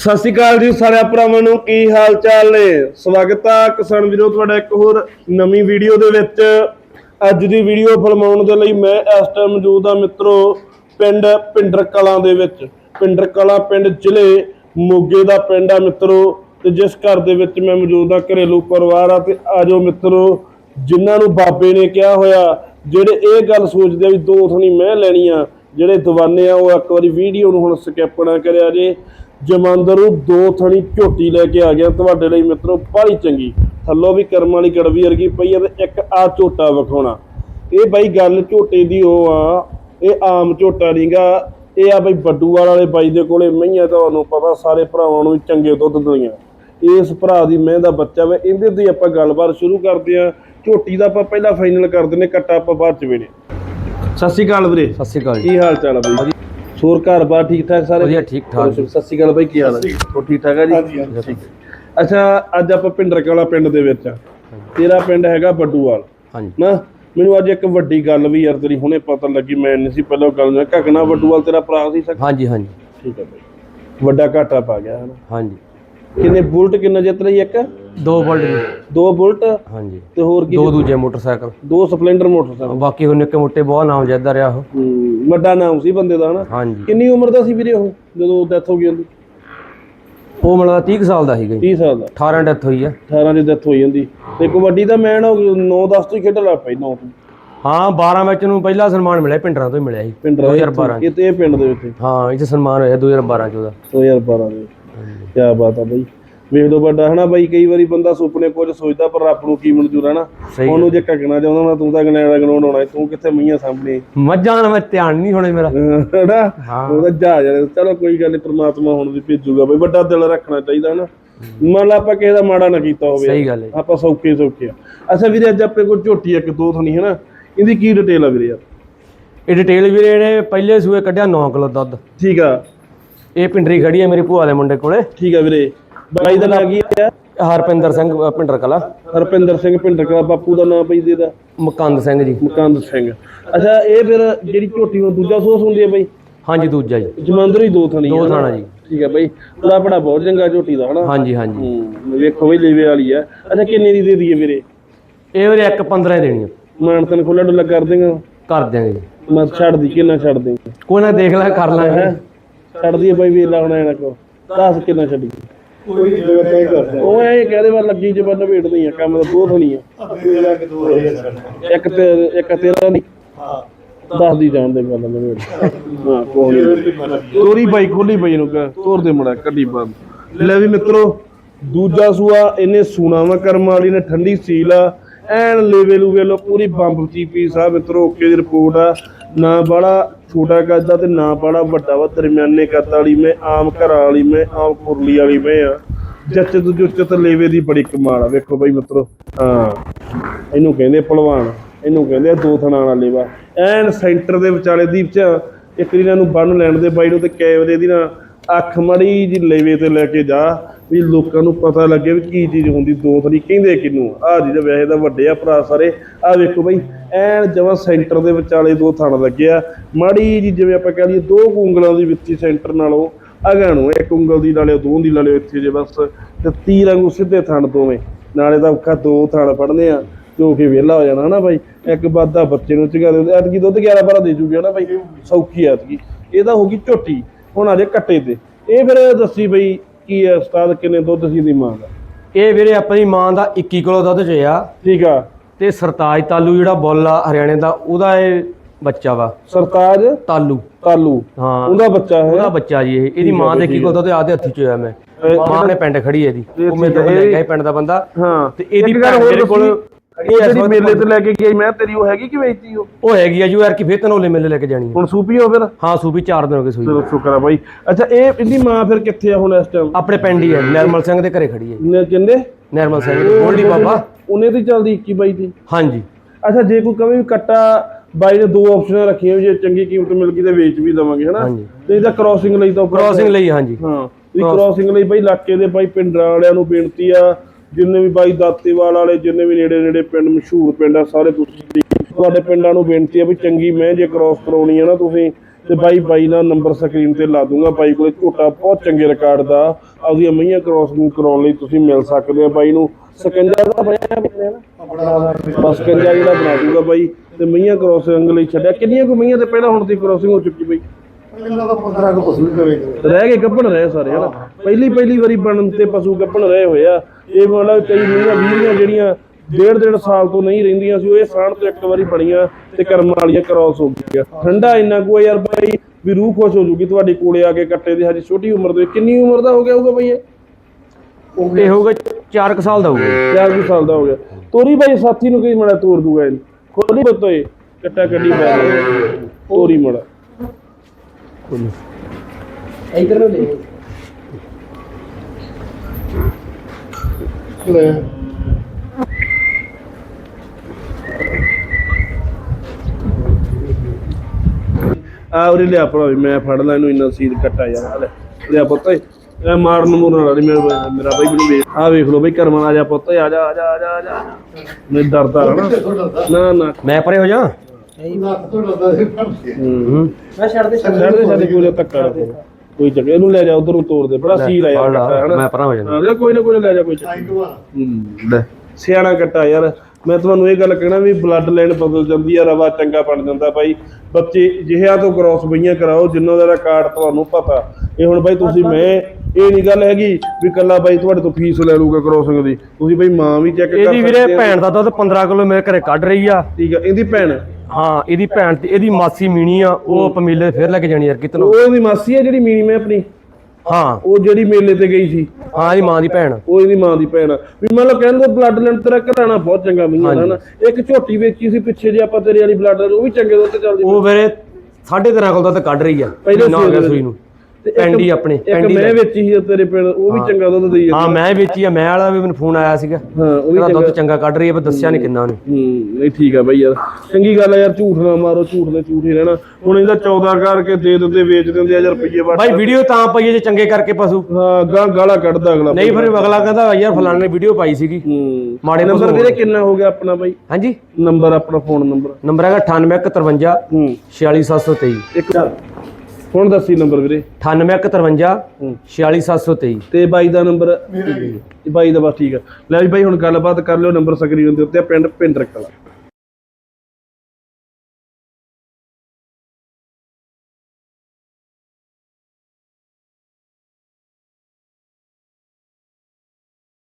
ਸਤਿ ਸ਼੍ਰੀ ਅਕਾਲ ਜੀ ਸਾਰੇ ਭਰਾਵਾਂ ਨੂੰ, ਕੀ ਹਾਲ ਚਾਲ ਨੇ? ਸਵਾਗਤ ਆ ਕਿਸਾਨ ਵੀਰੋ, ਤੁਹਾਡਾ ਇੱਕ ਹੋਰ ਨਵੀਂ ਵੀਡੀਓ ਦੇ ਵਿੱਚ। ਅੱਜ ਦੀ ਵੀਡੀਓ ਫਿਲਮਾਉਣ ਦੇ ਲਈ ਮੈਂ ਇਸ ਟਾਈਮ ਮੌਜੂਦ ਆ ਮਿੱਤਰੋ, ਪਿੰਡ ਪਿੰਡਰ ਕਲਾਂ ਦੇ ਵਿੱਚ। ਪਿੰਡਰ ਕਲਾਂ ਪਿੰਡ ਜ਼ਿਲ੍ਹੇ ਮੋਗੇ ਦਾ ਪਿੰਡ ਆ ਮਿੱਤਰੋ, ਤੇ ਜਿਸ ਘਰ ਦੇ ਵਿੱਚ ਮੈਂ ਮੌਜੂਦ ਆ, ਘਰੇਲੂ ਪਰਿਵਾਰ ਆ, ਤੇ ਆਜੋ ਮਿੱਤਰੋ, ਜਿਨ੍ਹਾਂ ਨੂੰ ਬਾਬੇ ਨੇ ਕਿਹਾ ਹੋਇਆ, ਜਿਹੜੇ ਇਹ ਗੱਲ ਸੋਚਦੇ ਆ ਵੀ ਦੋ ਥਣੀ ਮੈਂ ਲੈਣੀ ਆ, ਜਿਹੜੇ ਦੀਵਾਨੇ ਆ, ਉਹ ਇੱਕ ਵਾਰੀ ਵੀਡੀਓ ਨੂੰ ਹੁਣ ਸਕਿਪ ਨਾ ਕਰਿਆ ਜੇ। ਜਮਾਂਦਰੂ ਦੋ ਥਣੀ ਝੋਟੀ ਲੈ ਕੇ ਆ ਗਿਆ। ਤੁਹਾਡੇ ਲਈ ਮਿੱਤਰੋ ਬਾਹਲੀ ਚੰਗੀ। ਥੱਲੋਂ ਵੀ ਕਰਮ ਵਾਲੀ ਗੜਵੀ ਵਰਗੀ ਪਈ ਆ ਤੇ ਇੱਕ ਆ ਝੋਟਾ ਵਿਖਾਉਣਾ। ਇਹ ਬਾਈ ਗੱਲ ਝੋਟੇ ਦੀ ਉਹ ਆ ਇਹ ਆਮ ਝੋਟਾ ਨਹੀਂਗਾ। ਇਹ ਆ ਬਈ ਬੱਡੂਵਾਲ ਵਾਲੇ ਬਾਈ ਦੇ ਕੋਲੇ ਮਈਆਂ ਤੁਹਾਨੂੰ ਪਤਾ ਸਾਰੇ ਭਰਾਵਾਂ ਨੂੰ ਚੰਗੇ ਦੁੱਧ ਦਿੰਦੀਆਂ। ਇਸ ਭਰਾ ਦੀ ਮਹਿ ਦਾ ਬੱਚਾ ਵਾ ਇਹਦੇ ਦੀ ਆਪਾਂ ਗੱਲਬਾਤ ਸ਼ੁਰੂ ਕਰਦੇ ਆ ਝੋਟੀ ਦਾ ਆਪਾਂ ਪਹਿਲਾਂ ਫਾਈਨਲ ਕਰ ਦਿੰਨੇ ਕੱਟਾ ਆਪਾਂ ਬਾਅਦ ਚ ਵੇੜੇ ਸਤਿ ਸ਼੍ਰੀ ਅਕਾਲ ਵੀਰੇ। ਸਤਿ ਸ਼੍ਰੀ ਅਕਾਲ ਕੀ ਹਾਲ ਚਾਲ ਆ ਬਈ? ਸੋਰ ਘਰ ਬਾਰ ਠੀਕ ਠਾਕ ਸਾਰੇ? ਵਧੀਆ, ਠੀਕ ਠਾਕ ਜੀ। ਸਤਿ ਸ਼੍ਰੀ ਅਕਾਲ ਬਾਈ ਕੀ ਹਾਲ ਹੈ ਹੋ ਠੀਕ ਠਾਕ ਆ ਜੀ? ਠੀਕ। ਹੈ। ਅੱਛਾ ਅੱਜ ਆਪਾਂ ਪਿੰਡਰ ਕਲਾ ਪਿੰਡ ਦੇ ਵਿੱਚ ਆ। ਤੇਰਾ ਪਿੰਡ ਹੈਗਾ ਬੱਡੂਵਾਲ ਹਾਂਜੀ। ਨਾ ਮੈਨੂੰ ਅੱਜ ਇੱਕ ਵੱਡੀ ਗੱਲ ਵੀ ਯਾਰ ਤੇਰੀ ਹੁਣੇ ਪਤਾ ਲੱਗੀ ਮੈਂ ਨਹੀਂ ਸੀ ਪਹਿਲਾਂ ਗੱਲ ਨਾ ਘਕਣਾ ਬੱਡੂਵਾਲ ਤੇਰਾ ਭਰਾ ਸੀ ਸਕ ਹਾਂਜੀ ਹਾਂਜੀ। ਠੀਕ ਹੈ ਬਾਈ। ਵੱਡਾ ਘਾਟਾ ਪਾ ਗਿਆ ਹਾਂਜੀ। ਕਿੰਨੇ ਬੁਲਟ ਕਿੰਨਾ ਜਿੱਤ ਲਈ ਇੱਕ? ਦੋ ਬਲਡ ਦੋ ਬੁਲਟ ਹਾਂਜੀ। ਤੇ ਹੋਰ ਕੀ ਦੋ ਦੂਜੇ ਮੋਟਰਸਾਈਕਲ। ਦੋ ਸਪਲੈਂਡਰ ਮੋਟਰਸਾਈਕਲ। ਬਾਕੀ ਉਹ ਨਿੱਕੇ ਮੋਟੇ ਬਹੁਤ ਨਾਮ ਜਿੱਦਾਂ ਰਿਹਾ ਉਹ। ਹੂੰ, ਵੱਡਾ ਨਾਮ ਸੀ ਬੰਦੇ ਦਾ ਹਨਾ? ਹਾਂਜੀ। ਕਿੰਨੀ ਉਮਰ ਦਾ ਸੀ ਵੀਰੇ ਉਹ ਜਦੋਂ ਡੈਥ ਹੋ ਗਈ ਉਹਦੀ? ਉਹ ਮਤਲਬ 30 ਕੁ ਸਾਲ ਦਾ ਸੀਗਾ ਜੀ 30 ਸਾਲ ਦਾ। 18 ਡੈਥ ਹੋਈ ਆ। 18 ਦੀ ਡੈਥ ਹੋ ਜਾਂਦੀ। ਤੇ ਕਬੱਡੀ ਤਾਂ ਮੈਂ ਨਾ 9 10 ਤੋਂ ਹੀ ਖੇਡਣ ਲੱਗ ਪਈ 9 ਤੋਂ। ਹਾਂ 12 ਵਿੱਚ ਨੂੰ ਪਹਿਲਾ ਸਨਮਾਨ ਮਿਲਿਆ ਪਿੰਡਰਾਂ ਤੋਂ ਹੀ ਮਿਲਿਆ ਸੀ ਪਿੰਡ 2012 ਇਹ ਤੇ ਇਹ ਪਿੰਡ ਦੇ ਵਿੱਚ? ਹਾਂ ਇੱਥੇ ਸਨਮਾਨ ਹੋਇਆ 2012 ਚ ਉਹਦਾ। 2012 ਦੇ ਕੀ ਬਾਤ ਆ ਬਈ। ਵੇਖ ਲੋ ਵੱਡਾ ਹਨਾ ਬਾਈ ਕਈ ਵਾਰੀ ਬੰਦਾ ਸੁਪਨੇ ਕੁਝ ਸੋਚਦਾ ਪਰ ਰੱਬ ਨੂੰ ਕੀ ਮਨਜ਼ੂਰ ਹੈ ਨਾ? ਸਹੀ ਉਹਨੂੰ ਜੇ ਘਗਣਾ ਚਾਹੁੰਦਾ ਨਾ ਤੂੰ ਤਾਂ ਗਣਿਆ ਗਣਾਉਣ ਆਉਣਾ ਤੂੰ ਕਿੱਥੇ ਮਈਆਂ ਸਾਹਮਣੇ? ਮੱਝਾਂ ਨਾਲ ਮੈਂ ਧਿਆਨ ਨਹੀਂ ਹੋਣੇ ਮੇਰਾ। ਹਨਾ ਹਾਂ। ਉਹਦਾ ਜਹਾਜ਼ ਵਾਲੇ ਚਲੋ ਕੋਈ ਗੱਲ ਨਹੀਂ ਪ੍ਰਮਾਤਮਾ ਹੁਣ ਵੀ ਭੇਜੂਗਾ ਬਈ ਵੱਡਾ ਦਿਲ ਰੱਖਣਾ ਚਾਹੀਦਾ ਹਨਾ ਮੰਨ ਲਾ ਆਪਾਂ ਕਿਸੇ ਦਾ ਮਾੜਾ ਨਾ ਕੀਤਾ ਹੋਵੇ। ਸਹੀ ਗੱਲ ਹੈ ਆਪਾਂ ਸੌਖੇ ਸੌਖੇ ਆ। ਅੱਛਾ ਵੀਰੇ ਅੱਜ ਆਪਣੇ ਕੋਲ ਝੋਟੀ ਇੱਕ ਦੋ ਥਣੀ ਹੈ ਨਾ? ਇਹਦੀ ਕੀ ਡਿਟੇਲ ਆ ਵੀਰੇ ਯਾਰ? ਇਹ ਡਿਟੇਲ ਵੀਰੇ ਨੇ ਪਹਿਲੇ ਸੂਏ ਕੱਢਿਆ 9 ਕਿਲੋ ਦੁੱਧ। ਠੀਕ ਆ। ਇਹ ਪਿੰਡਰੀ ਖੜੀ ਹੈ ਮੇਰੀ ਭੂਆ ਦੇ ਮੁੰਡੇ ਕੋਲੇ। ਠੀਕ ਆ ਵੀਰੇ। ਬਾਈ ਦਾ ਨਾਂ ਕੀ ਆ ਹਰਪਿੰਦਰ ਸਿੰਘ ਅ, ਪਿੰਡਰ ਕਲਾ। ਹਰਪਿੰਦਰ ਸਿੰਘ ਪਿੰਡਰ ਕਲਾ ਬਾਪੂ ਦਾ ਨਾਮ ਪਈ ਦੇਦਾ ਮਕੰਦ ਸਿੰਘ ਜੀ। ਮੁਕੰਦ ਸਿੰਘ। ਅੱਛਾ ਇਹ ਫਿਰ ਜਿਹੜੀ ਝੋਟੀ ਨੂੰ ਦੂਜਾ ਸੋਸ ਹੁੰਦੀ ਹੈ ਬਈ? ਹਾਂਜੀ ਦੂਜਾ ਜੀ। ਜਮੰਦਰ ਹੀ ਦੋ ਥਣੀ ਦੋ? ਥਾਣਾ ਜੀ। ਠੀਕ ਹੈ ਬਈ। ਉਹਦਾ ਬੜਾ ਬਹੁਤ ਚੰਗਾ ਝੋਟੀ ਦਾ ਹਨਾ? ਹਾਂਜੀ ਹਾਂਜੀ। ਹੂੰ ਵੇਖੋ ਬਈ ਲੇਵੇ ਵਾਲੀ ਆ ਅੱਛਾ ਕਿੰਨੇ ਦੀ ਦੇ ਦਈਏ ਵੀਰੇ? ਇਹ ਵੀਰੇ ਇੱਕ 15 ਹੀ ਦੇਣੀ ਆ ਮਾਨ ਤਨ ਖੁੱਲਾ ਡੁੱਲਾ ਕਰ ਦੇਗਾ ਕਰ ਦਿਆਂਗੇ ਜੀ। ਮੈਂ ਛੱਡ ਦੀ ਕਿੰਨਾ ਛੱਡ ਦੇਂਗੇ ਕੋਈ ਨਾ ਦੇਖ ਲੈ ਕਰ ਲਾਂਗੇ। ਹੈ? ਛੱਡ ਦਈਏ ਬਈ ਵੀ ਲਾਉਣਾ ਇਹਨਾਂ ਕੋ ਦੱਸ ਕਿੰਨਾ ਛੱਡੀ ਕੋਈ ਉਹ ਐ ਕਹਦੇ ਵਾਰ ਲੱਗੀ ਜੇ ਬੰਨ ਵੇਟਦੀ ਆ ਕੰਮ ਤਾਂ ਦੋ ਥਣੀ ਆ। ਇੱਕ ਤੇ ਇੱਕ ਤੇਰਾ ਨਹੀਂ। ਦੱਸ ਦੀ ਜਾਣ ਦੇ ਗੱਲ ਮੈਨੂੰ। ਹਾਂ ਕੋਈ। ਤੋਰੀ ਬਾਈ ਖੋਲੀ ਬਾਈ ਨੂੰ ਕਹ ਤੋਰ ਦੇ ਮੜਾ ਕੱਢੀ ਬੰਦ ਲੈ ਵੀ ਮਿੱਤਰੋ ਦੂਜਾ ਸੂਆ ਇਹਨੇ ਸੂਣਾ ਵਾ ਕਰਮ ਵਾਲੀ ਨੇ ਠੰਡੀ ਸੀਲ ਆ। ਐਨ ਲੇਵੇ ਲੂਵੇ ਲੋ ਪੂਰੀ ਬੰਬ ਚੀ ਪੀਸ ਮਿੱਤਰੋ, ਓਕੇ ਦੀ ਰਿਪੋਰਟ ਆ। ਨਾ ਬੜਾ ਛੋਟਾ ਕੱਦ ਤੇ ਨਾ ਬੜਾ ਵੱਡਾ ਵਾ, ਦਰਮਿਆਨੇ ਕੱਦ ਵਾਲੀ ਮੈਂ, ਆਮ ਘਰਾਂ ਵਾਲੀ ਮੈਂ, ਆਮ ਕੁਰਲੀ ਵਾਲੀ ਮੈਂ ਆ। ਜੱਚਤ ਜੁੱਚਤ ਲੇਵੇ ਦੀ ਬੜੀ ਕਮਾਲ ਆ, ਵੇਖੋ ਬਾਈ ਮਿੱਤਰੋ, ਹਾਂ। ਇਹਨੂੰ ਕਹਿੰਦੇ ਭਲਵਾਨ, ਇਹਨੂੰ ਕਹਿੰਦੇ ਆ ਦੋ ਥਣਾ ਵਾਲਾ ਲੇਵਾ। ਐਨ ਸੈਂਟਰ ਦੇ ਵਿਚਾਲੇ ਦੀਪ ਚ ਇੱਕ ਇਹਨਾਂ ਨੂੰ ਬੰਨ ਲੈਣ ਦੇ ਬਾਈ ਨੂੰ ਤੇ ਕੈਮਰੇ ਦੀ ਨਾ, ਅੱਖ ਮੜੀ ਜੀ ਲੇਵੇ ਤੇ ਲੈ ਕੇ ਜਾ। ਵੀ ਲੋਕਾਂ ਨੂੰ ਪਤਾ ਲੱਗੇ ਵੀ ਕੀ ਚੀਜ਼ ਹੁੰਦੀ, ਦੋ ਥਣੀ ਕਹਿੰਦੇ ਕਿਨੂੰ ਆ ਜੀ ਦੇ ਵੈਸੇ ਤਾਂ ਵੱਡੇ ਆ ਭਰਾ ਸਾਰੇ। ਆ ਵੇਖੋ ਬਾਈ, ਐਨ ਜਮਾ ਸੈਂਟਰ ਦੇ ਵਿਚਾਲੇ ਦੋ ਥਣ ਲੱਗੇ ਆ। ਮਾੜੀ ਜੀ ਜਿਵੇਂ ਆਪਾਂ ਕਹਿ ਲਈਏ, ਦੋ ਕੁ ਉਂਗਲਾਂ ਦੀ ਵਿੱਚੀ ਸੈਂਟਰ ਨਾਲੋਂ ਅਗਾਂ ਨੂੰ, ਇੱਕ ਉਂਗਲ ਦੀ ਨਾਲੇ ਦੋ ਦੀ ਨਾਲੇ ਇੱਥੇ ਜੇ ਬਸ। ਤੇ ਤੀਰ ਵਾਂਗੂ ਸਿੱਧੇ ਥਣ ਦੋਵੇਂ। ਨਾਲੇ ਤਾਂ ਔਖਾ ਦੋ ਥਣ ਫੜਨੇ ਆ, ਜੋ ਕਿ ਵਿਹਲਾ ਹੋ ਜਾਣਾ ਹਨਾ ਬਾਈ। ਇੱਕ ਬਾਦਾ ਬੱਚੇ ਨੂੰ ਚਗਾ ਦੇ ਐਤਕੀ ਦੁੱਧ 11 12 ਦੇ ਜੂਗੀ ਹਨਾ ਬਾਈ। ਸੌਖੀ ਐਤਕੀ। ਇਹ ਤਾਂ ਹੋ ਗਈ ਝੋਟੀ। ਹੁਣ ਆ ਜੇ ਕੱਟੇ ਤੇ। ਇਹ ਫਿਰ ਦੱਸੀ ਬਈ ਕੀ ਹੈ ਉਸਤਾਦ? ਕਿੰਨੇ ਦੁੱਧ ਸੀ ਦੀ ਮਾਂ ਦਾ? ਇਹ ਵੀਰੇ ਆਪਣੀ ਮਾਂ ਦਾ 21 ਕਿਲੋ ਦੁੱਧ ਚ ਆ ਠੀਕ ਆ। ਤੇ ਸਰਤਾਜ ਤਾਲੂ ਜਿਹੜਾ ਬੁੱਲ ਆ ਹਰਿਆਣੇ ਦਾ ਉਹਦਾ ਇਹ ਬੱਚਾ ਵਾ। ਸਰਤਾਜ ਤਾਲੂ। ਤਾਲੂ। ਹਾਂ। ਉਹਦਾ ਬੱਚਾ ਹੈ। ਉਹਦਾ ਬੱਚਾ ਜੀ ਇਹ। ਇਹਦੀ ਮਾਂ ਦੇ 21 ਕਿਲੋ ਦੁੱਧ ਆਦੇ ਹੱਥੀ ਚ ਹੋਇਆ ਮੈਂ। ਮਾਂ ਨੇ ਪਿੰਡ ਖੜੀ ਇਹਦੀ। ਉਹ ਮੇਰੇ ਤੋਂ ਲੈ ਗਿਆ ਪਿੰਡ ਦਾ ਬੰਦਾ। ਹਾਂ। ਤੇ ਇਹਦੀ ਭੈਣ ਮੇਰੇ ਕੋਲ ਇਹ ਜਿਹੜੀ ਮੇਲੇ ਤੇ ਲੈ ਕੇ ਗਈ ਮੈਂ ਤੇਰੀ ਉਹ ਹੈਗੀ ਕਿ ਵੇਚੀ ਉਹ? ਉਹ ਹੈਗੀ ਆ ਜੂ ਯਾਰ ਕਿ ਫੇਰ ਤਨੋਲੇ ਮੇਲੇ ਲੈ ਕੇ ਜਾਣੀ। ਹੁਣ ਸੂਪੀ ਹੋ ਫਿਰ? ਹਾਂ ਸੂਬੀ 4 ਦਿਨ ਹੋ ਗਏ ਸੂਈ ਚਲੋ ਸ਼ੁਕਰ ਆ ਬਾਈ। ਅੱਛਾ ਇਹ ਇਹਦੀ ਮਾਂ ਫਿਰ ਕਿੱਥੇ ਆ ਹੁਣ ਇਸ ਟਾਈਮ ਆਪਣੇ ਪਿੰਡ ਹੀ ਹੈ ਨਿਰਮਲ ਸਿੰਘ ਦੇ ਘਰੇ ਖੜੀ ਹੈ ਨੇ ਕਹਿੰਦੇ ਨਿਰਮਲ ਸਿੰਘ ਦੀ ਗੋਲਡੀ ਬਾਬਾ। ਉਹਨੇ ਤੇ ਚੱਲਦੀ 21 ਬਾਈ ਦੀ। ਹਾਂਜੀ। ਅੱਛਾ ਜੇ ਕੋਈ ਕਵੇ ਵੀ ਕੱਟਾ ਬਾਈ ਨੇ ਦੋ ਆਪਸ਼ਨਾਂ ਰੱਖੀਆਂ ਵੀ ਜੇ ਚੰਗੀ ਕੀਮਤ ਮਿਲ ਗਈ ਤੇ ਵੇਚ ਵੀ ਦਵਾਂਗੇ ਹਨਾ? ਹਾਂਜੀ। ਤੇ ਇਹਦਾ ਕ੍ਰਾਸਿੰਗ ਲਈ ਤਾਂ ਕ੍ਰਾਸਿੰਗ ਲਈ ਹਾਂਜੀ। ਹਾਂ। ਵੀ ਕ੍ਰਾਸਿੰਗ ਲਈ ਬਾਈ ਇਲਾਕੇ ਦੇ ਬਾਈ ਪਿੰਡਾਂ ਵਾਲਿਆਂ ਨੂੰ ਬੇਨਤੀ ਆ ਜਿੰਨੇ ਵੀ ਬਾਈ ਦਾਤੇਵਾਲ ਵਾਲੇ, ਜਿੰਨੇ ਵੀ ਨੇੜੇ ਨੇੜੇ ਪਿੰਡ, ਮਸ਼ਹੂਰ ਪਿੰਡ ਆ, ਸਾਰੇ ਤੁਸੀਂ ਤੁਹਾਡੇ ਪਿੰਡਾਂ ਨੂੰ ਬੇਨਤੀ ਆ ਵੀ ਚੰਗੀ ਮੈਂ ਜੇ ਕ੍ਰਾਸ ਕਰਾਉਣੀ ਆ ਨਾ ਤੁਸੀਂ, ਤੇ ਬਾਈ ਬਾਈ ਨਾਲ ਨੰਬਰ ਸਕਰੀਨ ਤੇ ਲਾ ਦੂੰਗਾ। ਬਾਈ ਕੋਲੇ ਝੋਟਾ ਬਹੁਤ ਚੰਗੇ ਰਿਕਾਰਡ ਦਾ। ਆਪਦੀਆਂ ਮਈਆਂ ਕ੍ਰੋਸਿੰਗ ਕਰਾਉਣ ਲਈ ਤੁਸੀਂ ਮਿਲ ਸਕਦੇ ਆ ਬਾਈ ਨੂੰ। ਸਕੰਜਾ ਦਾ ਬਣਿਆ ਬਸ ਸਕੰਜਾ ਜਿਹੜਾ ਬਣਾ ਦੂੰਗਾ ਬਾਈ। ਤੇ ਮਈਆਂ ਕ੍ਰੋਸਿੰਗ ਲਈ ਛੱਡਿਆ। ਕਿੰਨੀਆਂ ਕੁ ਮਈਆਂ ਤੇ ਪਹਿਲਾਂ ਹੁਣ ਦੀ ਕ੍ਰੋਸਿੰਗ ਹੋ ਚੁੱਕੀ ਬਾਈ? ਇਹਨਾਂ ਦਾ 15 ਕੁ ਪਸੂ ਕਰੇਗਾ ਰਹਿ ਗਏ ਗੱਭਣ ਰਹੇ ਸਾਰੇ ਹਨਾ? ਪਹਿਲੀ ਪਹਿਲੀ ਵਾਰੀ ਬਣਨ ਤੇ ਪਸ਼ੂ ਗੱਭਣ ਰਹੇ ਹੋਏ ਆ। ਇਹ ਮਤਲਬ ਕਈ ਮਹੀਆਂ ਵੀਰੀਆਂ ਜਿਹੜੀਆਂ ਡੇਢ ਡੇਢ ਸਾਲ ਤੋਂ ਨਹੀਂ ਰਹਿੰਦੀਆਂ ਸੀ ਉਹ ਇਹ ਸਾਣ ਤੋਂ ਇੱਕ ਵਾਰੀ ਬਣੀਆਂ ਤੇ ਕਰਮ ਵਾਲੀਆਂ ਕ੍ਰਾਸ ਹੋ ਗਈਆਂ। ਠੰਡਾ ਇੰਨਾ ਕੁ ਯਾਰ ਬਾਈ ਵੀ ਰੂਹ ਖੁਸ਼ ਹੋ ਜੂਗੀ ਤੁਹਾਡੇ ਕੋਲੇ ਆ ਕੇ ਕੱਟੇ ਦੀ ਹਜੇ ਛੋਟੀ ਉਮਰ ਦੇ ਕਿੰਨੀ ਉਮਰ ਦਾ ਹੋ ਗਿਆ ਹੋਊਗਾ ਬਈ ਇਹ? ਇਹ ਹੋਊਗਾ 4 ਸਾਲ ਦਾ ਹੋਊਗਾ ਚਾਰ ਕੁ ਸਾਲ ਦਾ ਹੋ ਗਿਆ। ਤੋਰੀ ਬਾਈ ਸਾਥੀ ਨੂੰ ਕਈ ਮੜਾ ਤੋਰ ਦੂਗਾ ਇਹ। ਖੋਲੀ ਬੱਤੋਏ ਕੱਟਾ ਕੱਢੀ ਪੈ ਤੋਰੀ ਮੜਾ। ਇਧਰ ਨੂੰ ਲੈ। ਲੈ। ਆ ਉਰੇ ਲਿਆ ਭਰਾ ਮੈਂ ਫੜ ਲੈ ਇਹਨੂੰ ਇੰਨਾ ਸੀਰ ਕੱਟਾ ਯਾਰ ਆ ਲੈ। ਲਿਆ ਪੁੱਤ ਇਹ ਮਾਰਨ ਮੂਰਨ ਵਾਲਾ ਮੇਰਾ ਮੇਰਾ ਬਾਈ ਮੈਨੂੰ ਵੇਖ। ਆ ਵੇਖ ਲਓ ਬਈ ਕਰਮਨ ਆ ਜਾ ਪੁੱਤ ਆ ਜਾ ਆ ਜਾ ਆ ਜਾ ਆ ਜਾ। ਮੈਂ ਡਰਦਾ ਨਾ ਨਾ ਨਾ। ਮੈਂ ਪਰੇ ਹੋ ਜਾ। ਹੂੰ ਮੈਂ ਛੱਡ ਦੇ ਛੱਡ ਛੱਡ ਦੇ। ਸਾਡੇ ਕੋਲੇ ਧੱਕਾ ਨਾ ਕਰੋ। ਕੋਈ ਚੱਕਰ ਇਹਨੂੰ ਲੈ ਜਾ ਉਧਰ ਨੂੰ ਤੋੜ ਦੇ ਬੜਾ ਸੀਲ ਆ ਯਾਰ ਫੜ ਲਾ, ਕੱਟਾ, ਹਨਾ? ਮੈਂ ਪਰਾਂ ਹੋ ਜਾਣਾ ਹਾਂ, ਲੈ ਕੋਈ ਨਾ ਕੋਈ ਨਾ ਲੈ ਜਾ ਕੋਈ ਚੱਕਰ ਸਾਈਂ ਤੋਂ ਹੂੰ ਲੈ। ਸਿਆਣਾ ਕੱਟਾ ਯਾਰ। ਮੈਂ ਤੁਹਾਨੂੰ ਇਹ ਗੱਲ ਕਹਿਣਾ ਵੀ ਬਲੱਡ ਲਾਈਨ ਬਦਲ ਜਾਂਦੀ ਆ ਰਵਾ ਚੰਗਾ ਬਣ ਜਾਂਦਾ ਬਾਈ। ਬੱਚੇ ਜਿਹਿਆਂ ਤੋਂ ਕ੍ਰਾਸ ਬਈਆਂ ਕਰਾਓ ਜਿੰਨਾਂ ਦਾ ਰਿਕਾਰਡ ਤੁਹਾਨੂੰ ਪਤਾ। ਇਹ ਹੁਣ ਬਾਈ ਤੁਸੀਂ ਮੈਂ ਇਹ ਨਹੀਂ ਗੱਲ ਹੈਗੀ ਵੀ ਕੱਲਾ ਬਾਈ ਤੁਹਾਡੇ ਤੋਂ ਫੀਸ ਲੈ ਲੂਗਾ ਕ੍ਰਾਸਿੰਗ ਦੀ। ਤੁਸੀਂ ਬਾਈ ਮਾਂ ਵੀ ਚੈੱਕ ਕਰ ਇਹਦੀ ਵੀਰੇ ਸਕਦੇ। ਭੈਣ ਦਾ ਦੁੱਧ 15 ਕਿਲੋ ਮੇਰੇ ਘਰੇ ਕੱਢ ਰਹੀ ਆ। ਠੀਕ ਆ ਇਹਦੀ ਭੈਣ। ਹਾਂ ਇਹਦੀ ਭੈਣ ਤੇ ਇਹਦੀ ਮਾਸੀ ਮੀਣੀ ਆ ਉਹ ਪਮੀਲੇ ਫੇਰ ਲੈ ਕੇ ਜਾਣੀ ਯਾਰ ਕਿਤਨੋਂ ਉਹ ਇਹਦੀ ਮਾਸੀ ਆ ਜਿਹੜੀ ਮੀਣੀ ਮੈਂ ਆਪਣੀ? ਹਾਂ। ਉਹ ਜਿਹੜੀ ਮੇਲੇ ਤੇ ਗਈ ਸੀ। ਹਾਂ ਇਹਦੀ ਮਾਂ ਦੀ ਭੈਣ। ਉਹ ਇਹਦੀ ਮਾਂ ਦੀ ਭੈਣ ਆ। ਵੀ ਮੰਨ ਲਓ ਕਹਿੰਦੇ ਬਲੱਡ ਲਾਈਨ ਤੇਰਾ ਘਰਾਣਾ ਬਹੁਤ ਚੰਗਾ ਮੀਆਂ ਦਾ ਨਾ ਇੱਕ ਝੋਟੀ ਵੇਚੀ ਸੀ ਪਿੱਛੇ ਜੇ ਆਪਾਂ ਤੇਰੇ ਵਾਲੀ ਬਲੱਡ ਉਹ ਵੀ ਚੰਗੇ ਦੁੱਧ ਤੇ ਚੱਲਦੀ ਉਹ ਵੀਰੇ 13.5 ਕਿਲੋ ਦੁੱਧ ਕੱਢ ਰਹੀ ਆ। ਪਹਿਲੇ ਨਾ ਹੋ ਗਿਆ ਸੂਈ ਨੂੰ। ਤੇ ਪੈਂਡੀ ਆਪਣੇ ਇੱਕ ਪੈਂਡੀ ਮੈਂ ਵੇਚੀ ਸੀ ਤੇਰੇ ਪਿੰਡ ਉਹ ਵੀ ਚੰਗਾ ਦੁੱਧ ਦੇਈ ਹਾਂ ਮੈਂ ਵੇਚੀ ਆ ਮੈਂ ਵਾਲਾ ਵੀ ਮੈਨੂੰ ਫੋਨ ਆਇਆ ਸੀਗਾ। ਹਾਂ ਉਹ ਵੀ ਦੁੱਧ ਚੰਗਾ। ਕੱਢ ਰਹੀ ਆ ਪਰ ਦੱਸਿਆ ਨਹੀਂ ਕਿੰਨਾ ਉਹਨੇ। ਹੂੰ ਨਹੀਂ ਠੀਕ ਆ ਬਈ ਯਾਰ। ਚੰਗੀ ਗੱਲ ਆ ਯਾਰ ਝੂਠ ਨਾ ਮਾਰੋ ਝੂਠ ਨੇ ਝੂਠ ਹੀ ਰਹਿਣਾ। ਹੁਣ ਇਹਦਾ 14 ਕਰਕੇ ਦੇ ਦਿੰਦੇ ਵੇਚ ਦਿੰਦੇ ਆ 1000 ਰੁਪਏ ਬਾਅਦ ਬਾਈ ਵੀਡੀਓ ਤਾਂ ਪਈਏ ਜੇ ਚੰਗੇ ਕਰਕੇ ਪਸ਼ੂ। ਹਾਂ ਗਾਲਾਂ ਕੱਢਦਾ ਅਗਲਾ ਨਹੀਂ ਫਿਰ ਅਗਲਾ ਕਹਿੰਦਾ ਯਾਰ ਫਲਾਣੇ ਨੇ ਵੀਡੀਓ ਪਾਈ ਸੀਗੀ। ਹੂੰ। ਮਾੜੇ ਨੰਬਰ ਵੀਰੇ ਕਿੰਨਾ ਹੋ ਗਿਆ ਆਪਣਾ ਬਾਈ? ਹਾਂਜੀ? ਨੰਬਰ ਆਪਣਾ ਫੋਨ ਨੰਬਰ। ਨੰਬਰ ਹੈਗਾ 9853 ਹੂੰ। 46723 ਇੱਕ ਹੁਣ ਦੱਸੀ ਨੰਬਰ ਵੀਰੇ। 9853 ਹੂੰ। 46723 ਤੇ ਬਾਈ ਦਾ ਨੰਬਰ ਬਾਈ ਦਾ ਬਸ ਠੀਕ ਆ। ਲੈ ਵੀ ਬਾਈ ਹੁਣ ਗੱਲਬਾਤ ਕਰ ਲਿਓ ਨੰਬਰ ਸਕਰੀਨ ਦੇ ਉੱਤੇ ਆ, ਪਿੰਡ ਪਿੰਡ ਰਕਲਾ